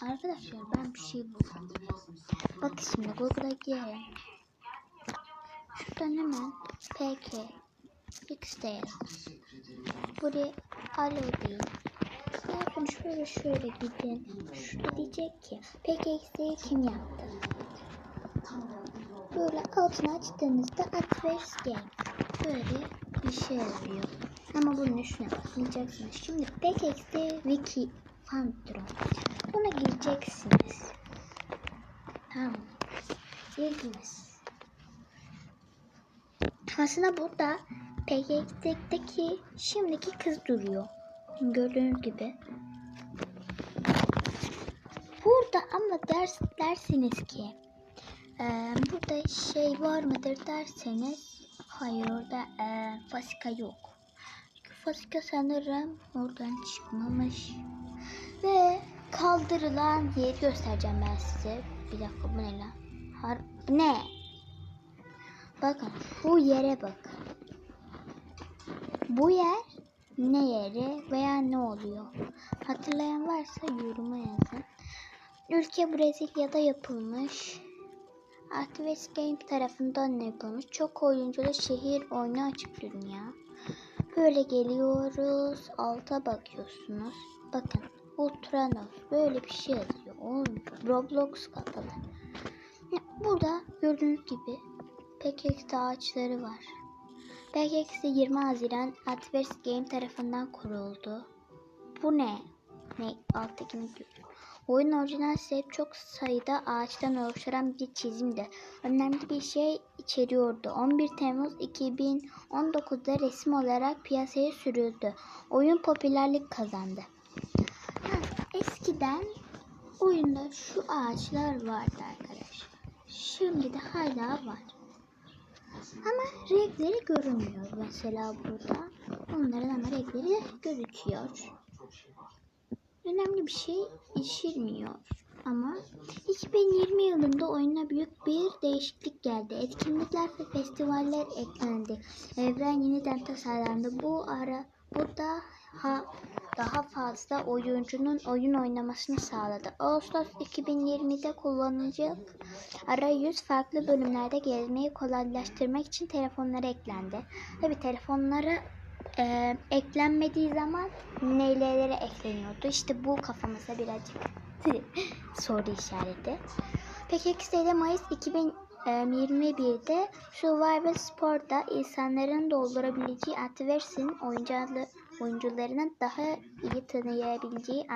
Arkadaşlar ben bir şey buldum. Bak şimdi Google'a girelim. Şuradan hemen PK X'de Buraya alo deyin. Bakın şöyle şöyle gidin. Şurada diyecek ki PKX'yi kim yaptı? Böyle altını açtığınızda Adverse Game. Böyle bir şey oluyor. Ama bunun üstüne bakmayacaksınız. Şimdi PKX'de Wiki Fantron. Buna gireceksiniz. Tamam. Girdiniz. Aslında burada PKX'deki şimdiki kız duruyor. Gördüğünüz gibi. Burada ama ders dersiniz ki ee, burada şey var mıdır derseniz hayır orada e, fasika yok. Çünkü fasika sanırım oradan çıkmamış. Ve kaldırılan yeri göstereceğim ben size. Bir dakika bu ne lan? Har ne? Bakın bu yere bakın. Bu yer ne yeri veya ne oluyor? Hatırlayan varsa yoruma yazın. Ülke Brezilya'da yapılmış. Activist Game tarafından yapılmış. Çok oyunculu şehir oyunu açık dünya. Böyle geliyoruz. Alta bakıyorsunuz. Bakın Ultranos böyle bir şey yazıyor. Oğlum, Roblox kapalı. Burada gördüğünüz gibi PKX ağaçları var. PKX 20 Haziran Adverse Game tarafından kuruldu. Bu ne? Ne? Alttakini diyorum. Oyun orijinal sebep çok sayıda ağaçtan oluşan bir çizimdi. Önemli bir şey içeriyordu. 11 Temmuz 2019'da resim olarak piyasaya sürüldü. Oyun popülerlik kazandı. Eskiden oyunda şu ağaçlar vardı arkadaşlar. Şimdi de hala var. Ama renkleri görünmüyor mesela burada. Onların ama renkleri gözüküyor önemli bir şey içirmiyor. Ama 2020 yılında oyuna büyük bir değişiklik geldi. Etkinlikler ve festivaller eklendi. Evren yeniden tasarlandı. Bu ara bu da ha, daha fazla oyuncunun oyun oynamasını sağladı. Ağustos 2020'de kullanıcı arayüz farklı bölümlerde gezmeyi kolaylaştırmak için telefonlara eklendi. Tabi telefonlara e, eklenmediği zaman nelere ekleniyordu? İşte bu kafamıza birazcık soru işareti. Peki XD'de Mayıs 2021'de Survivor Sport'ta insanların doldurabileceği Antiverse'in oyuncuları, oyuncularının daha iyi tanıyabileceği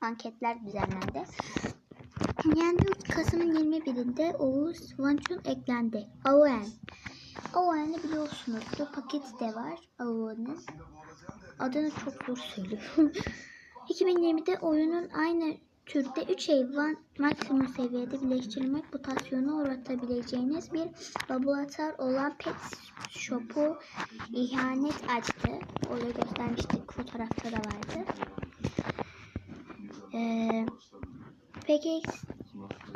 anketler düzenlendi. Yani Kasım'ın 21'inde Oğuz Vançun eklendi. AON AON'ı biliyorsunuz. Bu paket de var AON'ın. Adını çok zor söylüyorum. 2020'de oyunun aynı türde 3 hayvan maksimum seviyede birleştirilmek mutasyonu uğratabileceğiniz bir laboratuvar olan Pet Shop'u ihanet açtı. Orada göstermiştik. Fotoğrafta da vardı. Ee,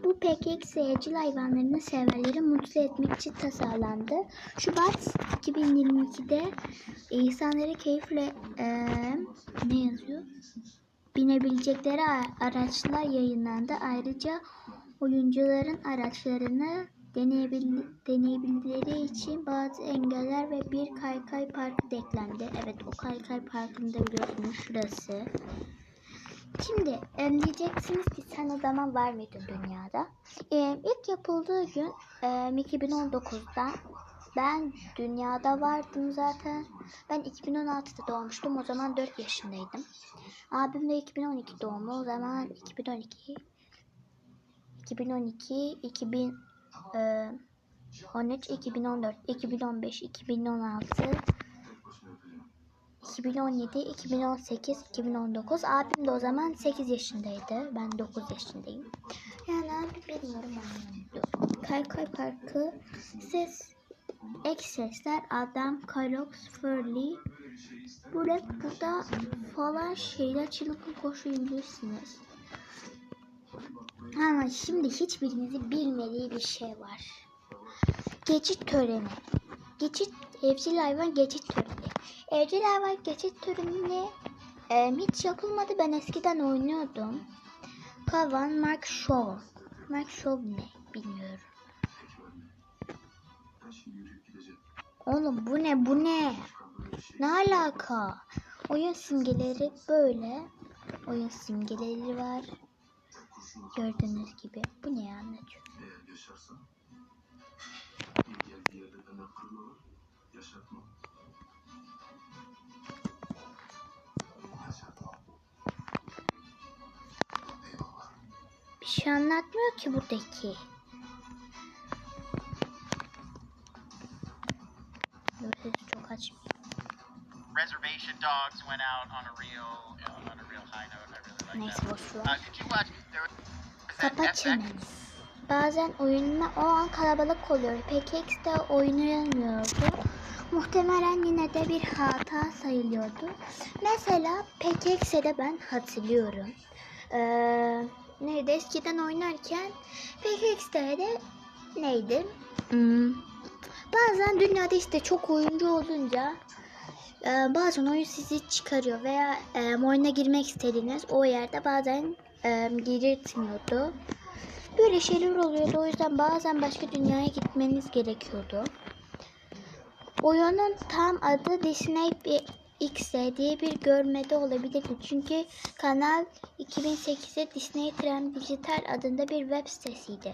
bu PKX evcil hayvanlarını severleri mutlu etmek için tasarlandı. Şubat 2022'de insanları keyifle ee, ne yazıyor? Binebilecekleri araçlar yayınlandı. Ayrıca oyuncuların araçlarını deneyebil deneyebilmeleri için bazı engeller ve bir kaykay parkı da eklendi. Evet o kaykay parkında biliyorsunuz şurası. Şimdi e, diyeceksiniz ki sen o zaman var mıydın dünyada? E, ilk yapıldığı gün e, 2019'da ben dünyada vardım zaten. Ben 2016'da doğmuştum. O zaman 4 yaşındaydım. Abim de 2012 doğumlu. O zaman 2012 2012 2013 2014 2015 2016 2017, 2018, 2019. Abim de o zaman 8 yaşındaydı. Ben 9 yaşındayım. Yani abi bilmiyorum anlamıyorum. Kaykay Parkı ses ek sesler Adam, Kalox, Furley. Burada, burada falan şeyler çılgın koşuyabilirsiniz. Ama şimdi hiçbirinizin bilmediği bir şey var. Geçit töreni. Geçit evcil hayvan geçit töreni. Evcil hayvan geçit töreni e, hiç yapılmadı. Ben eskiden oynuyordum. Kavan Mark Shaw. Mark Shaw ne? Bilmiyorum. Oğlum bu ne bu ne? Ne alaka? Oyun simgeleri böyle. Oyun simgeleri var. Gördüğünüz gibi. Bu ne anlatıyor? Bir şey anlatmıyor ki buradaki. Reservation Dogs went out on a real on a real high note. I really like Neyse that. boş ver. Uh, did you watch? There was that Kapat FX çeneni. Bazen oyunla o an kalabalık oluyor. PKX'de oynayamıyordu. Muhtemelen yine de bir hata sayılıyordu. Mesela PKX'de ben hatırlıyorum. Ee, neydi eskiden oynarken PKX'de de neydi? Hmm, Bazen dünyada işte çok oyuncu olunca e, bazen oyun sizi çıkarıyor veya e, oyuna girmek istediğiniz o yerde bazen e, giriltmiyordu. Böyle şeyler oluyordu. O yüzden bazen başka dünyaya gitmeniz gerekiyordu. Oyunun tam adı Disney X diye bir görmede olabilirdi. Çünkü kanal 2008'de Disney Tram Dijital adında bir web sitesiydi.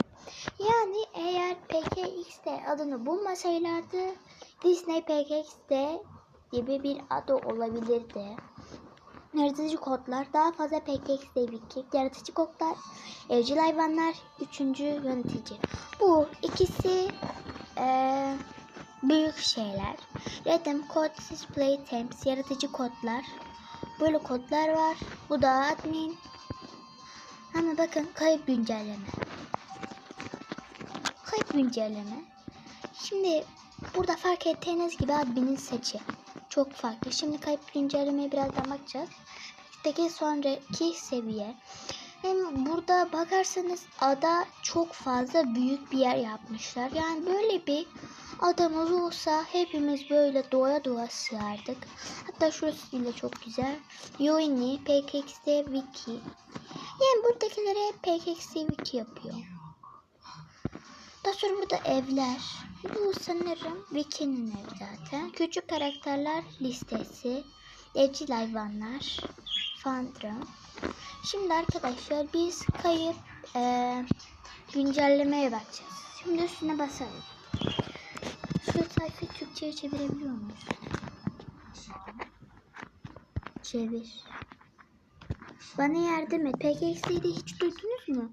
Yani eğer PKX'de adını bulmasaylardı Disney PKX'de gibi bir adı olabilirdi. Yaratıcı kodlar daha fazla PKX'de bir Yaratıcı kodlar, evcil hayvanlar, üçüncü yönetici. Bu ikisi eee, büyük şeyler. Rhythm, Code, Display, Temps, yaratıcı kodlar. Böyle kodlar var. Bu da admin. Ama bakın kayıp güncelleme. Kayıp güncelleme. Şimdi burada fark ettiğiniz gibi adminin seçi. Çok farklı. Şimdi kayıp güncellemeye birazdan bakacağız. Peki sonraki seviye. Hem burada bakarsanız ada çok fazla büyük bir yer yapmışlar. Yani böyle bir adamız olsa hepimiz böyle doya doya sığardık. Hatta şurası bile çok güzel. Yoini, PKX'de Wiki. Yani buradakileri PKX'de Wiki yapıyor. Daha sonra burada evler. Bu sanırım Wiki'nin evi zaten. Küçük karakterler listesi. Evcil hayvanlar. Fandom. Şimdi arkadaşlar biz kayıp eee, güncellemeye bakacağız. Şimdi üstüne basalım. Şu sayfayı Türkçe'ye çevirebiliyor muyuz? Çevir. Bana yardım et. PKX'yi de hiç duydunuz mu?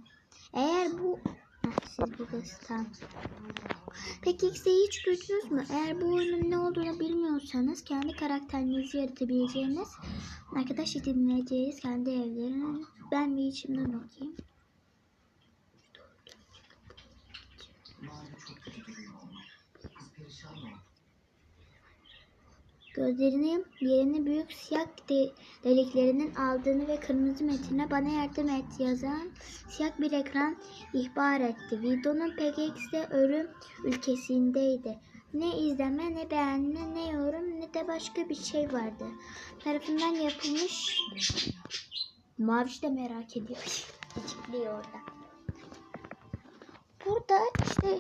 Eğer bu... Heh, siz buradasınız tamam. PKX'yi hiç duydunuz mu? Eğer bu oyunun ne olduğunu bilmiyorsanız kendi karakterinizi yaratabileceğiniz arkadaş edineceğiniz kendi evlerini ben bir içimden okuyayım. Gözlerinin yerini büyük siyah de- deliklerinin aldığını ve kırmızı metine bana yardım et yazan siyah bir ekran ihbar etti. Videonun PKX'de ölüm ülkesindeydi. Ne izleme, ne beğenme, ne yorum, ne de başka bir şey vardı. Tarafından yapılmış Maviş de merak ediyor. Açıklıyor orada. Burada işte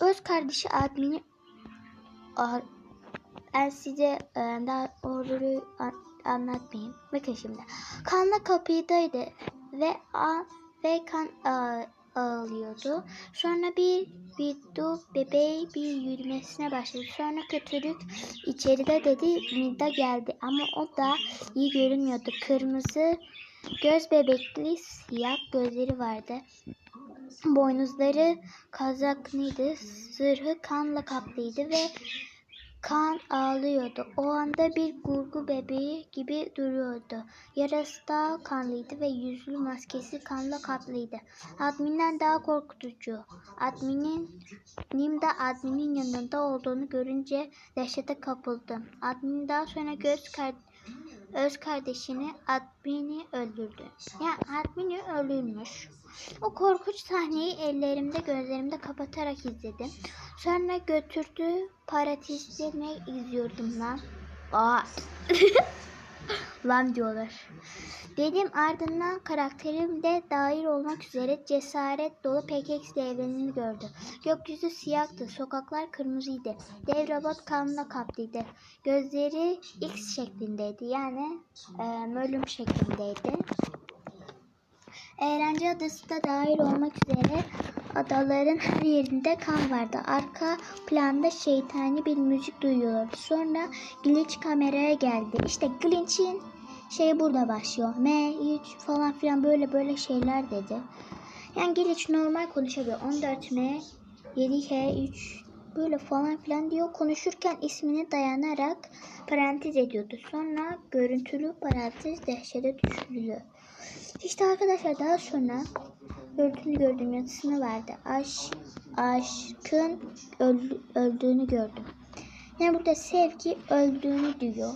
öz kardeşi admini ben size e, daha orduyu an- anlatmayayım. Bakın şimdi. Kanla kapıdaydı ve a ve kan a- ağlıyordu. Sonra bir video bebeği bir yürümesine başladı. Sonra kötülük içeride dedi Mida geldi ama o da iyi görünmüyordu. Kırmızı göz bebekli siyah gözleri vardı. Boynuzları kazaklıydı. Zırhı kanla kaplıydı ve Kan ağlıyordu. O anda bir gurgu bebeği gibi duruyordu. Yarası da kanlıydı ve yüzlü maskesi kanla kaplıydı. Adminden daha korkutucu. Adminin Nim de adminin yanında olduğunu görünce dehşete kapıldım. Admin daha sonra göz kar öz kardeşini admini öldürdü. Yani admini öldürmüş. O korkunç sahneyi ellerimde gözlerimde kapatarak izledim. Sonra götürdü paratizini izliyordum lan. Aa. lan diyorlar. Dedim ardından karakterim de dahil olmak üzere cesaret dolu PKX evrenini gördü. Gökyüzü siyahtı, sokaklar kırmızıydı. Dev robot kanla kaplıydı. Gözleri X şeklindeydi yani e, ölüm şeklindeydi. Eğlence adası da dahil olmak üzere adaların her yerinde kan vardı. Arka planda şeytani bir müzik duyuyordu. Sonra Glitch kameraya geldi. İşte Glitch'in şey burada başlıyor. M3 falan filan böyle böyle şeyler dedi. Yani Glitch normal konuşabiliyor. 14M 7H3 böyle falan filan diyor. Konuşurken ismini dayanarak parantez ediyordu. Sonra görüntülü parantez dehşete düşürüldü. İşte arkadaşlar daha sonra gördüğünü gördüm yazısını verdi. Aş, aşkın öl- öldüğünü gördüm. Yani burada sevgi öldüğünü diyor.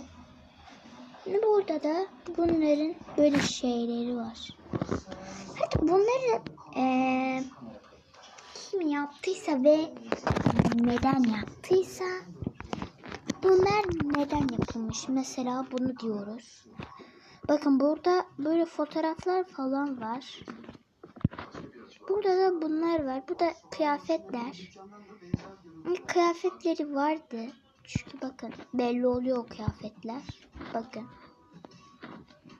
Burada da bunların böyle şeyleri var. Hadi bunları eee, kim yaptıysa ve neden yaptıysa bunlar neden yapılmış? Mesela bunu diyoruz. Bakın burada böyle fotoğraflar falan var. Burada da bunlar var. Bu da kıyafetler. Kıyafetleri vardı. Çünkü bakın belli oluyor o kıyafetler. Bakın.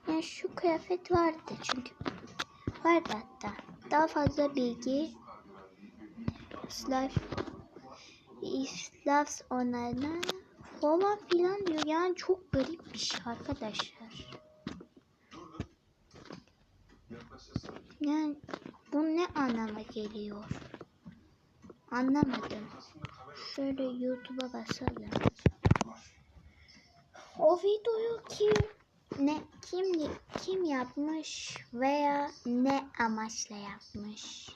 Yani şu kıyafet vardı çünkü. Vardı hatta. Daha fazla bilgi Slav Slavs onlarına falan filan diyor. Yani çok garip bir şey arkadaşlar. Yani bu ne anlama geliyor? Anlamadım. Şöyle YouTube'a basalım. O videoyu kim ne kim kim yapmış veya ne amaçla yapmış?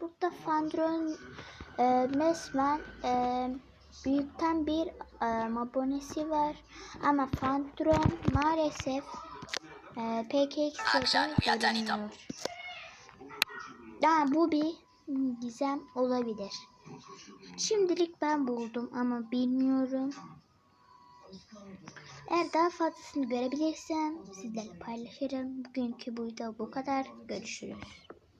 Burada Fandron e, resmen e, büyükten bir e, abonesi var ama Fandron maalesef e, PKX'de görünmüyor. Daha bu bir gizem olabilir. Şimdilik ben buldum ama bilmiyorum. Eğer daha fazlasını görebilirsem sizlerle paylaşırım. Bugünkü bu video bu kadar. Görüşürüz.